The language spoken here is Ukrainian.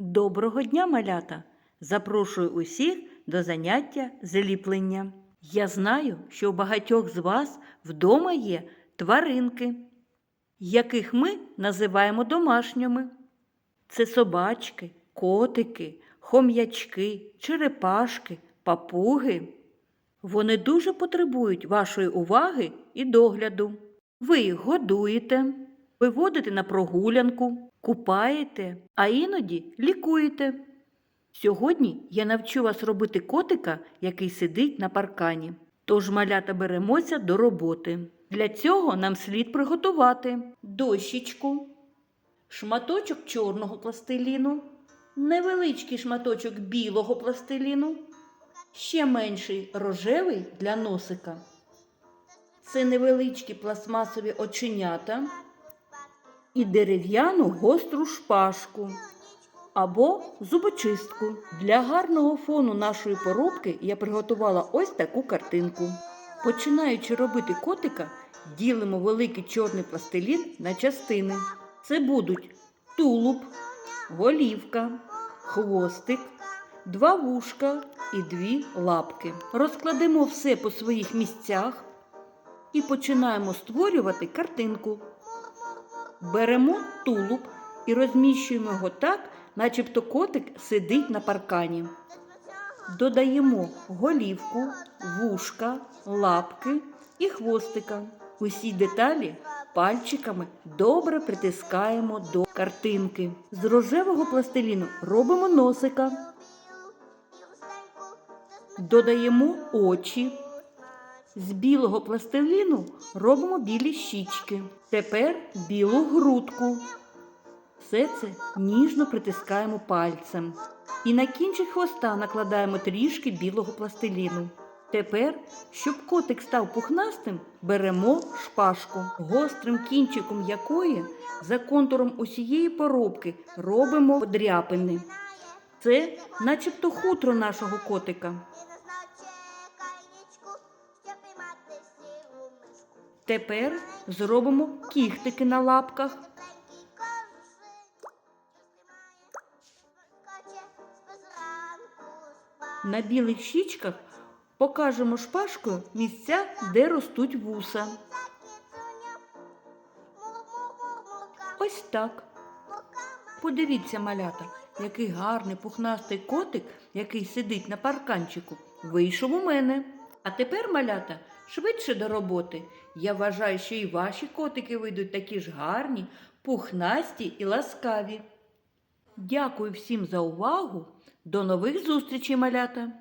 Доброго дня, малята! Запрошую усіх до заняття зліплення. Я знаю, що у багатьох з вас вдома є тваринки, яких ми називаємо домашніми. Це собачки, котики, хом'ячки, черепашки, папуги. Вони дуже потребують вашої уваги і догляду. Ви їх годуєте, виводите на прогулянку, купаєте, а іноді лікуєте. Сьогодні я навчу вас робити котика, який сидить на паркані. Тож малята беремося до роботи. Для цього нам слід приготувати дощечку, шматочок чорного пластиліну, невеличкий шматочок білого пластиліну, ще менший рожевий для носика. Це невеличкі пластмасові оченята і дерев'яну гостру шпажку або зубочистку. Для гарного фону нашої поробки я приготувала ось таку картинку. Починаючи робити котика, ділимо великий чорний пластилін на частини. Це будуть тулуб, голівка, хвостик, два вушка і дві лапки. Розкладемо все по своїх місцях і починаємо створювати картинку. Беремо тулуб і розміщуємо його так, начебто котик сидить на паркані. Додаємо голівку, вушка, лапки і хвостика. Усі деталі пальчиками добре притискаємо до картинки. З рожевого пластиліну робимо носика. Додаємо очі. З білого пластиліну робимо білі щічки. Тепер білу грудку. Все це ніжно притискаємо пальцем. І на кінчик хвоста накладаємо трішки білого пластиліну. Тепер, щоб котик став пухнастим, беремо шпажку, гострим кінчиком якої за контуром усієї поробки робимо дряпини. Це начебто хутро нашого котика. Тепер зробимо кіхтики на лапках. На білих щічках покажемо шпажкою місця, де ростуть вуса. Ось так. Подивіться, малята, який гарний пухнастий котик, який сидить на парканчику, вийшов у мене. А тепер, малята, швидше до роботи. Я вважаю, що і ваші котики вийдуть такі ж гарні, пухнасті і ласкаві. Дякую всім за увагу. До нових зустрічей, малята!